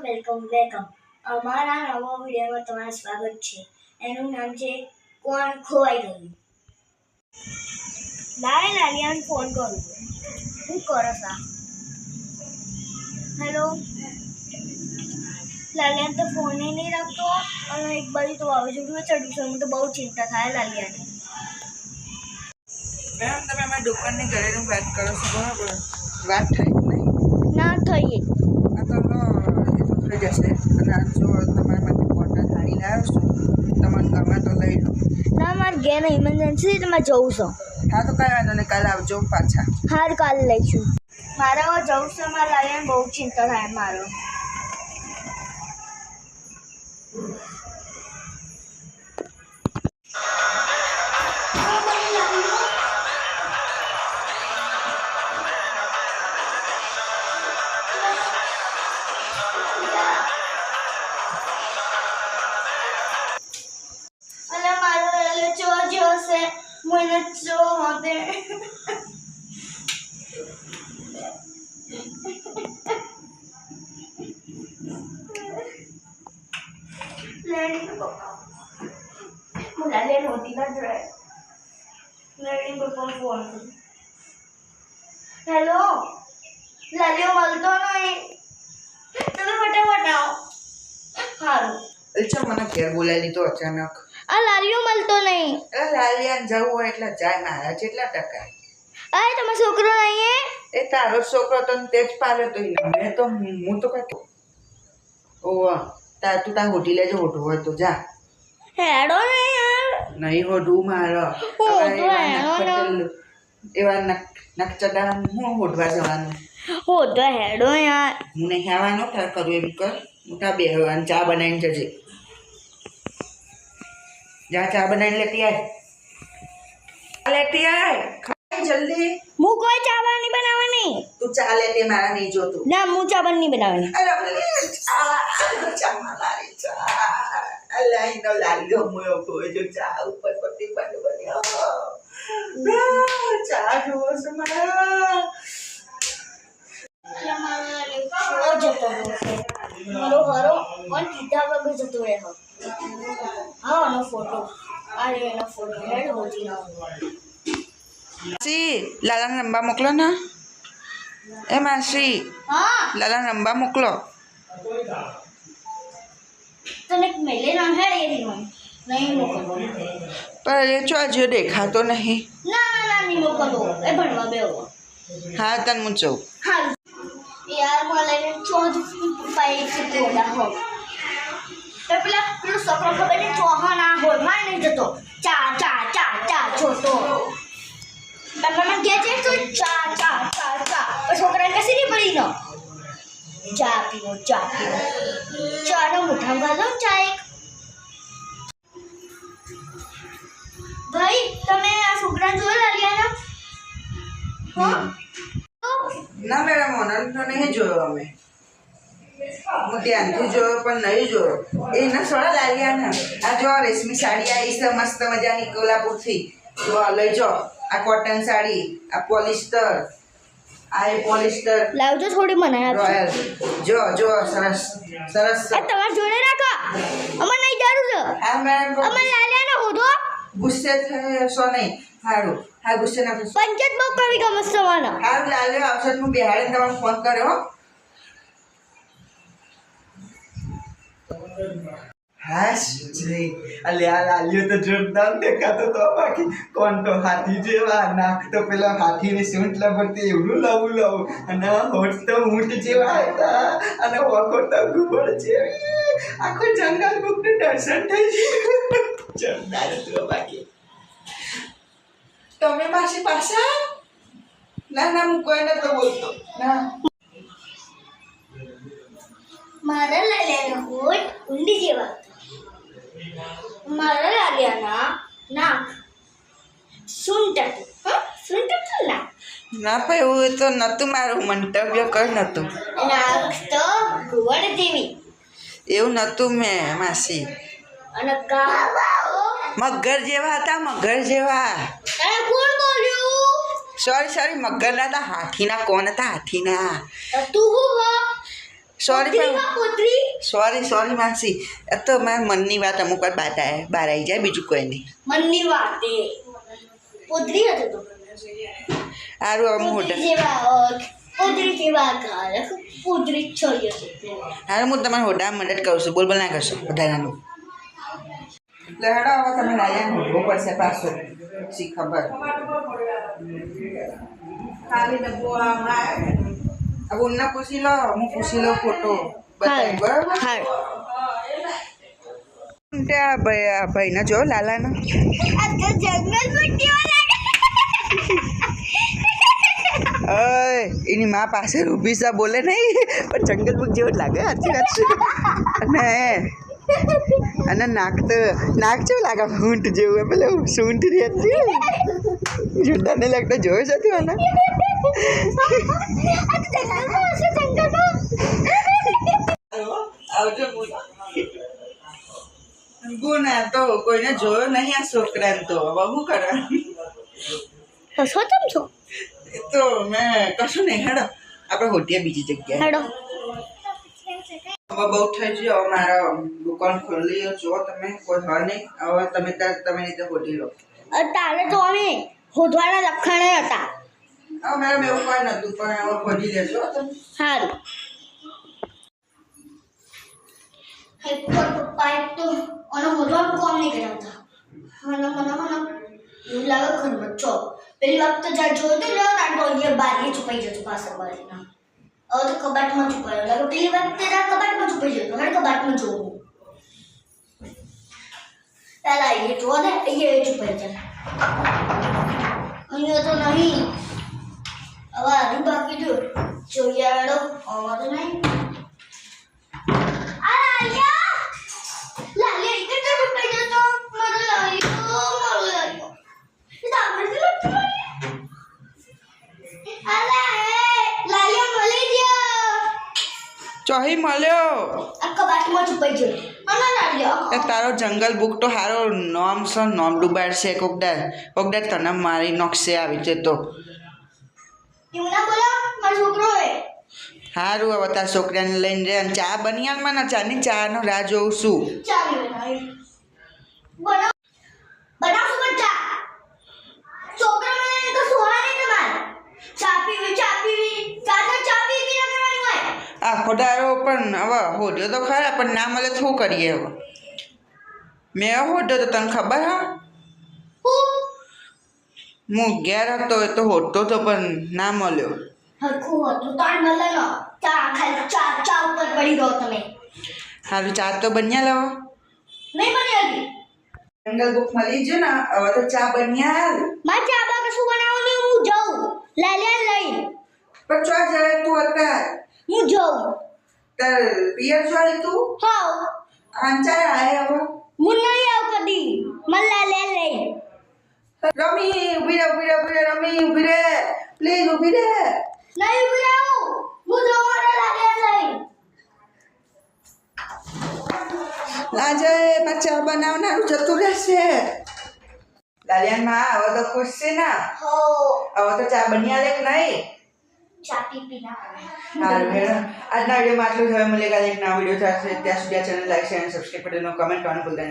Welcome welcome અમારા નવા વિડીયોમાં તમારું સ્વાગત છે. એનું નામ છે કોણ ખોવાઈ ગયું? લાય લાલિયાને ફોન કરું હું કરો સા? હેલો લાલિયાને તો ફોને નહીં રાખતો. અને એક બાજુ તો વાવાઝોડું ચડ્યું છે. મને તો બહુ ચિંતા થાય લાલિયાની મેમ તમે અમારી દુકાનની ઘરેનું વાત કરો છો. બરાબર. વાત થાય જ નહીં ના થઈએ આ તો લો, એ તો થઈ જશે અને આ જો તમારા માટે કોટન સાડી લાવ્યો છું તમને ગમે તો લઈ લો. ના મારે ઘેર ઇમરજન્સી તમારે જવું છો. હા તો કાંઈ વાંધો નહીં કાલે આવજો પાછા. હા કાલે લઈશું. મારે જવું છે મારે લાવીને બહુ ચિંતા થાય મારો. ના જોડે લેણી પપ્પા ફોન હેલો લાલિયો મળતો નહીં તમે ફટાફટ આવો સારું અચ્છા મને ઘેર બોલાવી લીધો અચાનક આ લાલિયો મળતો નહીં. એટલે લાલિયાને જવું હોય એટલે જાય મારા જેટલા ટકા. અરે તમે છોકરો નહીં એ તારો છોકરો તને તેજ જ તો મેં તો હું તો કઈ ઓવા તાર તું તાર હોટી લેજો હોટું હોય તો જા. હેડો નહીં યાર. નહીં હોટું મારો. એવા ના. નક નક હું હોટવા જવાનું? હો તો હેડો યાર. હું નહીં આવવાનો તાર કરું એમ કર. હું તાર બેહવાનું ચા બનાવીને જજે. જા ચા બનાવીને લેતી આય. ચા લેતી આય? ખાઈ જલ્દી. હું કોઈ ચા નહીં બનાવવાની. તું ચા લેતી મારા નહીં જોતું. ના હું ચા નહીં બનાવવાની. અરે ચા ચા મારી ચા. અલાઈ નો લાલ્યો મોયો કોઈ ચા ઉપર પતિ બંધ બન્યો ચા જોવો છો મારા શો જતો રહેશે મારો હરો પણ કીધા વગર જતો રહે હા આનો ફોટો આ રે એનો ફોટો હેડ હોતી માસી લાલાને રંબા મોકલો ને. એ માસી હા. લાલાને રંબા મોકલો. તને મેલે ના હેડ એ રીનો નહીં મોકલવો પણ એ ચો આજે દેખાતો નહીં. ના ના ના નહીં મોકલો. એ ભણવા બેવો હા તને હું હા. યાર મને ચોદ પાઈ છે તોડા હો તો પેલા પેલો છોકરો ખબર ને ચોહા ના હોયમાં નહીં જતો. ચા ચા ચા ચા જોતો. મને કહે છે તો ચા ચા ચા ચા. પણ છોકરાને કશી નહીં પડી નો? ચા પીવો ચા પીવો. ચા નો મુઠ્ઠા ગાલો ચા એક. ભાઈ, તમે આ છોકરા જોયેલા લ્યાના હા? ના, મેડમ ઓનર તો નહીં જોયો અમે. હું ધ્યાનથી જોયો પણ નહીં જોયો. એના સોળા લાગ્યા ને. આ જો રેશમી સાડી આવી છે મસ્ત મજાની કોલ્હાપુરથી. જો લઈ જો. આ કોટન સાડી આ પોલિસ્ટર આ એ પોલિસ્ટર લાવજો થોડી મને રોયલ જો જો સરસ સરસ. તમારે જોડે રાખો. અમાર નહીં જરૂર. છે હા મેડમ અમાર લાલિયાને હોધો ગુસ્સે થશો નહીં. સારું હા ગુસ્સે ના થશો. પંચાયત બહુ કવિ ગમત સવાના સારું લાલ્યો આવશે હું બિહારે તમારો ફોન કર્યો હાશ જય અલે આ લાલ્યો તો જોરદાર દેખાતો તો બાકી કોણ તો હાથી જેવા? નાક તો પેલા હાથીની સૂંઠ લબડતી એવડું લાવું લાવું. અને હોઠ તો ઊંટ જેવા હતા. અને વખો તો ગુબડ જેવી. આખું જંગલ બુકનું દર્શન થઈ ગયું. જોરદાર હતું બાકી. તમે માસી પાછા? ના ના હું કોઈ નતો બોલતો. ના. મારા લાલિયાના હોઠ ઊંડી જેવા મારા લાગ્યાના નાક સુંટક સુંટક હા સૂંટ નાક ના ભાઈ એવું તો નહોતું મારું મંતવ્ય કઈ નહોતું. નાક તો ગુવડ જેવી. એવું નહોતું મેં માસી. અને મગર જેવા હતા મગર જેવા. તારે કોણ બોલ્યું? સોરી સોરી મગરના હતા હાથીના કોણ હતા હાથીના? તો હું હો? સોરી સોરી સોરી માસી. તો મારા મનની વાત અમુક વાર બાદ આવે બહાર આવી જાય બીજું કોઈ નહીં. મનની વાત એ. પોતરી હતો તો. આરું હવે હોટલ પોતરી જેવા ગાલ પોતરી છોડ્યો છે હારું હું તમારા હોટા મદદ કરું છું. બોલ બોલ ના કરશો વધારાનું હવે તમે લાયા હોટવું પડશે પાછો. શી ખબર? ખાલી ડબ્બો હમણાં હવે ઉનને પૂછી લો હું પૂછી લો ફોટો. બતાવી બરાબર? હા. ભાઈ આ ભાઈને જો લાલાના. અય એની મા પાસે ઊભી છે બોલે નહીં. પણ જંગલ બુક જેવું જ લાગે સાચી વાત છે. અને અને નાક તો નાક જેવું લાગે ઊંટ જેવું પેલું સૂંઠ રહી હતી જોરદારને લાગતો જોયો છે તું આને? આ તો જંગલમાં હશે જંગલમાં આવજો ગુના તો કોઈને જોયો નહીં આ છોકરાને તો હવે શું કરે હસો તમ છો તો મેં કશું નહીં હેડો આપણે હોટીએ બીજી જગ્યાએ હેડો હવે બહુ થઈ ગયો મારો દુકાન ખોલી જો તમે કોઈ હર નહીં. હવે તમે તમે રીતે હોટી લો. તારે તો અમે હોદવાના લખાણે હતા. હવે મેડમ એવું કોઈ નતું પણ હવે ખોલી લેજો તમે. સારું પપ્પા એક તો અને હોદવાનું કોમ નહીં કરાવતા મને મને મને એવું લાગે ખરું છો પેલી વખતે જ્યાં જોયું હતું ને ત્યાં તો અહીંયા બારીએ છુપાઈ જતું પાછળ બારીના. હવે તો કબાટમાં છુપાયો. લાગે પેલી વખતે ત્યાં કબાટમાં છુપાઈ જતો હવે કબાટમાં જોવું. પહેલા અહીંયા જોવા દે અહીંયા એ છુપાઈ જાય અહીંયા તો નહીં. ચોહી મળ્યો. એ તારો જંગલ બુક તો હારો નોમ છે નોમ ડુબાડશે કોકદાર કોકદાર તને મારી નોખશે આવી છે તો. હારું સારું હવે. તાર છોકરાને લઈને રે અને ચા બની આલમાં ના ચાની ચાનો રાહ જોઉં છું ચાલી બનાવી બનાવ બનાવશું પણ ચા છોકરા મને તો સુવા નહીં તમારે ચા પીવી ચા પીવી ચા તો ચા પી પી કરવાની હોય આ ખોડારો પણ હવે હોદ્યો તો ખરા પણ ના મળે તો શું કરીએ હવે? મેં હોદ્યો તો તને ખબર હા? હું? હું ઘેર હતો એ તો હોતો તો પણ ના મળ્યો. હરખું હતું તાણ મળે ન ચા ખાલી ચા ચા ઉપર પડી ગયો તમે. સારું ચા તો બન્યા લાવો. નહીં બની હતી જંગલ બુક મળી ગયો ને હવે તો ચા બન્યા હાલ. મારે ચા બા કશું બનાવવાનું હું જાઉં. લાલિયા લઈ. પણ ચો જાય તું અત્યારે? હું જાઉં. તાર પિયર જોઈ તું હાઉ આંચાય આય હવે હું નહીં આવ કદી મને લાલિયા લઈ રમી ઊભી રે ઊભી રે ઊભી રે રમી ઊભી રે પ્લીઝ ઊભી રે નહીં ઊભી રહું હું જાઉં મારે લાલિયા લઈ લાજે ચા બનાવનારું જતું રહેશે લાલિયાનમાં હવે તો ખુશ છે ને હો હવે તો ચા બન્યા લે કે નહીં ચા પી પી ના સારું હેડો આજના વિડીયોમાં આટલું જ. હવે મળે કાલે એક નવા વીડિયો થશે ત્યાં સુધી આ ચેનલ લાઈક, શેર અને સબસ્ક્રાઈબ કરીને કમેન્ટ કરવાનું ભૂલતા